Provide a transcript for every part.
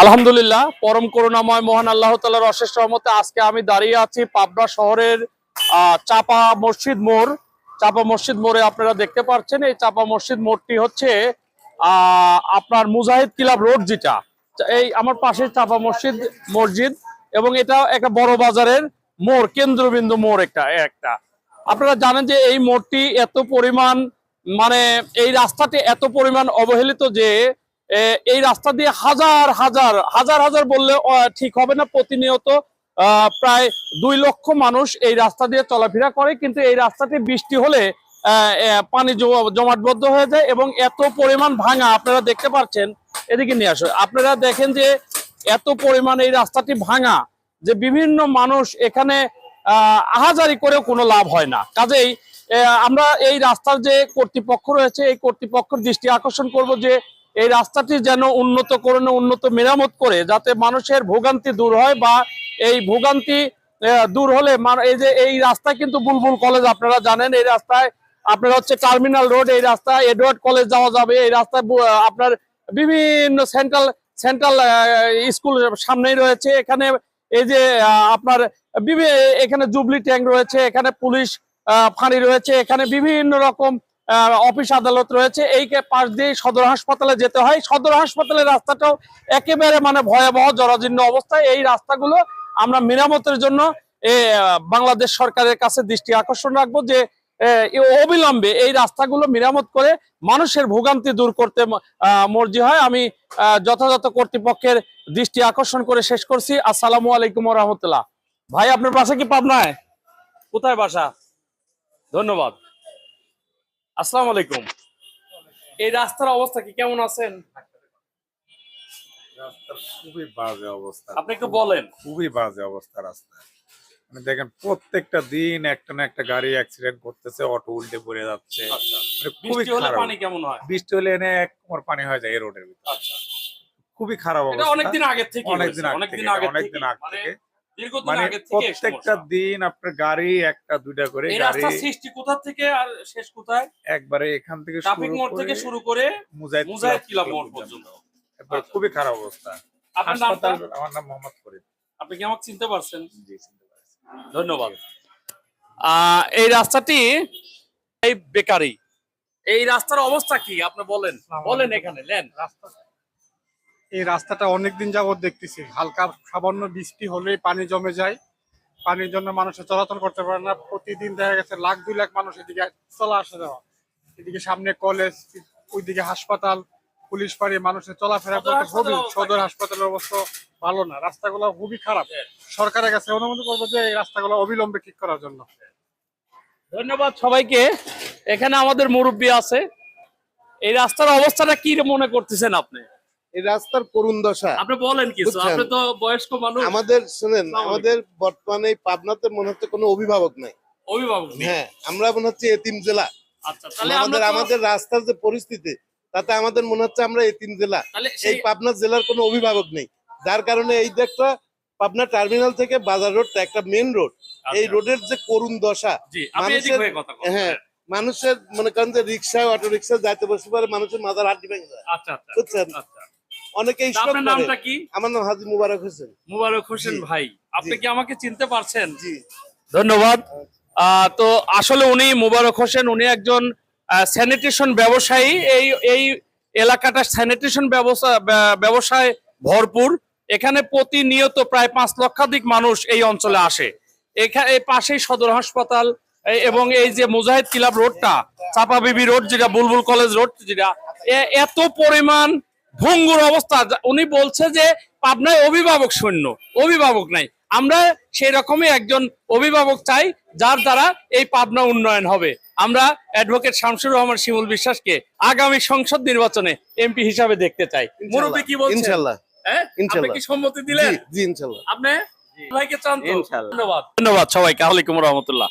আলহামদুলিল্লাহ, পরম করুণাময় মহান আল্লাহ তালার অশেষ রহমতে আজকে আমি দাঁড়িয়ে আছি পাবনা শহরের চাপা মসজিদ মোড়। চাপা মসজিদ মোড়ে আপনারা দেখতে পাচ্ছেন, এই চাপা মসজিদ মোড়টি হচ্ছে আপনার মুজাহিদ কিলাব রোড যেটা। এই আমার পাশে চাপা মসজিদ মসজিদ এবং এটা একটা বড় বাজারের মোড়, কেন্দ্রবিন্দু মোড় একটা একটা। আপনারা জানেন যে এই মোড়টি এত পরিমাণ মানে এই রাস্তাটি এত পরিমাণ অবহেলিত যে এই রাস্তা দিয়ে হাজার হাজার হাজার হাজার বললে ঠিক হবে না। প্রতিনিয়ত প্রায় দুই লক্ষ মানুষ এই রাস্তা দিয়ে চলাফেরা করে কিন্তু এই রাস্তাটি বৃষ্টি হলে পানি জমা- জমাটবদ্ধ হয়ে যায় এবং এত পরিমাণ ভাঙা আপনারা দেখতে পাচ্ছেন এদিকে নিয়ে আসো। আপনারা দেখেন যে এত পরিমাণ এই রাস্তাটি ভাঙা যে বিভিন্ন মানুষ এখানে আহ, আহাজারি করেও কোনো লাভ হয় না। কাজেই আমরা এই রাস্তার যে কর্তৃপক্ষ রয়েছে এই কর্তৃপক্ষের দৃষ্টি আকর্ষণ করব যে এই রাস্তাটি যেন উন্নত করে উন্নত মেরামত করে যাতে মানুষের ভোগান্তি দূর হয় বা এই ভোগান্তি দূর হলে এই যে এই রাস্তায় কিন্তু বুলবুল কলেজ আপনারা জানেন, এই রাস্তায় আপনার হচ্ছে টার্মিনাল রোড, এই রাস্তায় এডওয়ার্ড কলেজ যাওয়া যাবে, এই রাস্তায় আপনার বিভিন্ন সেন্ট্রাল সেন্ট্রাল স্কুল সামনেই রয়েছে, এখানে এই যে আপনার এখানে জুবলি ট্যাঙ্ক রয়েছে, এখানে পুলিশ ফাঁড়ি রয়েছে, এখানে বিভিন্ন রকম অফিস আদালত রয়েছে। এই পাশ দিয়ে সদর হাসপাতালে যেতে হয়। সদর হাসপাতালের রাস্তাটাও একেবারে মানে ভয়াবহ, জরাজীর্ণ অবস্থায়। এই রাস্তাগুলো আমরা মেরামতের জন্য বাংলাদেশ সরকারের কাছে দৃষ্টি আকর্ষণ রাখব যে অবিলম্বে এই রাস্তাগুলো মেরামত করে মানুষের ভোগান্তি দূর করতে মর্জি হয়। আমি যথাযথ কর্তৃপক্ষের দৃষ্টি আকর্ষণ করে শেষ করছি। আসসালামু আলাইকুম রহমতুল্লাহ। ভাই, আপনার বাসা কি পাবনায়? কোথায় বাসা? ধন্যবাদ। আসসালামু আলাইকুম। এই রাস্তার অবস্থা কি? কেমন আছেন? খুবই বাজে অবস্থা। আপনি একটু বলেন। খুবই বাজে অবস্থা রাস্তা। মানে দেখেন প্রত্যেকটা দিন একটা না একটা গাড়ি অ্যাক্সিডেন্ট করতেছে অটো উল্টে পড়ে যাচ্ছে। আচ্ছা। মানে খুবই পানি কেমন হয়? বৃষ্টি হলে এনে এক কোমর পানি হয়ে যায় এই রোডের ভিতরে। আচ্ছা। খুবই খারাপ অবস্থা। অনেকদিন আগের থেকে অনেকদিন আগে থেকে, অনেকদিন আগ মানে থেকে। দীর্ঘদিন মানে প্রত্যেকটা দিন আপনার গাড়ি একটা দুইটা করে গাড়ি সৃষ্টি কোথা থেকে আর শেষ কোথায়? একবারে এখান থেকে ট্রাফিক শুরু মোড় থেকে শুরু করে মুজাহিদ মুজাহিদ কিলা মোড় পর্যন্ত। আচ্ছা। খুবই খারাপ অবস্থা। আপনার আমার নাম মোহাম্মদ ফরিদ। আপনি কি আমাকে চিনতে পারছেন? জি চিনতে পারছি। ধন্যবাদ। এই রাস্তাটি এই বেকারি। এই রাস্তার অবস্থা কি? আপনি বলেন। বলেন এখানে নেন। এই রাস্তাটা অনেকদিন যাবত দেখতেছি। হালকা সামান্য বৃষ্টি হলেই পানি জমে যায়। পানির জন্য মানুষের চলাচল করতে পারে না। প্রতিদিন দেখা গেছে লাখ দুই লাখ মানুষ এদিকে চলা আসা যাওয়া। এদিকে সামনে কলেজ ওইদিকে হাসপাতাল পুলিশ ফাঁড়ি মানুষের চলাফেরা সদর করতে খুবই হাসপাতালের অবস্থা। সদর হাসপাতালের অবস্থা ভালো না। রাস্তাগুলো খুবই খারাপ। সরকারের কাছে অনুমতি করব যে এই রাস্তাগুলো অবিলম্বে ঠিক করার জন্য। ধন্যবাদ সবাইকে। এখানে আমাদের মুরব্বী আছে। এই রাস্তার অবস্থাটা কি মনে করতেছেন আপনি? এই রাস্তার করুণ দশা। আপনি বলেন কিছু আপনি তো বয়স্ক মানুষ। আমাদের শুনেন আমাদের বর্তমানে পাবনাতে মনে হচ্ছে কোনো অভিভাবক নাই। অভিভাবক হ্যাঁ আমরা মনে হচ্ছে এতিম জেলা। আচ্ছা তাহলে আমাদের আমাদের রাস্তার যে পরিস্থিতি তাতে আমাদের মনে হচ্ছে আমরা এতিম জেলা। এই পাবনা জেলার কোনো অভিভাবক নেই। যার কারণে এই যে একটা পাবনা টার্মিনাল থেকে বাজার রোড একটা মেন রোড এই আচ্ছা, রোডের যে করুণ দশা মানুষের- হয়ে মানুষের মনে করেন যে রিক্সা অটো রিক্সা যাইতে বসতে পারে মানুষের মাথার হাড্ডি ভেঙে যায়। আচ্ছা আচ্ছা। বুঝছেন? আচ্ছা অনেকে তা স্টক আপনার নামটা কি? আমার নাম হাজি মুবারক হোসেন। মুবারক হোসেন ভাই। আপনি কি আমাকে চিনতে পারছেন? জি। ধন্যবাদ। তো আসলে উনি মুবারক হোসেন উনি একজন স্যানিটেশন ব্যবসায়ী। এই এই এলাকাটা স্যানিটেশন ব্যবসা ব্যবসায় ভরপুর। এখানে প্রতিনিয়ত প্রায় পাঁচ লক্ষাধিক মানুষ এই অঞ্চলে আসে। এখানে এই পাশেই সদর হাসপাতাল এবং এই যে মুজাহিদ কিলাব রোডটা চাপা বিবি রোড যেটা বুলবুল কলেজ রোড যেটা এত পরিমাণ ভঙ্গুর অবস্থা। উনি বলছে যে পাবনায় অভিভাবক শূন্য অভিভাবক নাই। আমরা সেই রকমই একজন অভিভাবক চাই যার দ্বারা এই পাবনা উন্নয়ন হবে। আমরা অ্যাডভোকেট শামসুর রহমান শিমুল বিশ্বাসকে আগামী সংসদ নির্বাচনে এমপি হিসাবে দেখতে চাই। মুরব্বী কি বলছেন? ইনশাল্লাহ হ্যাঁ? আপনি কি সম্মতি দিলেন? জি জি ইনশাল্লাহ। আপনি? ভাইকে চান তো ধন্যবাদ। ধন্যবাদ সবাইকে। আলাইকুম রহমতুল্লাহ।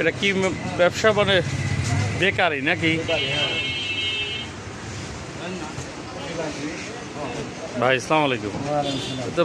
এটা কি ব্যবসা মানে বেকারি নাকি? ভাই আসসালামু আলাইকুম। তো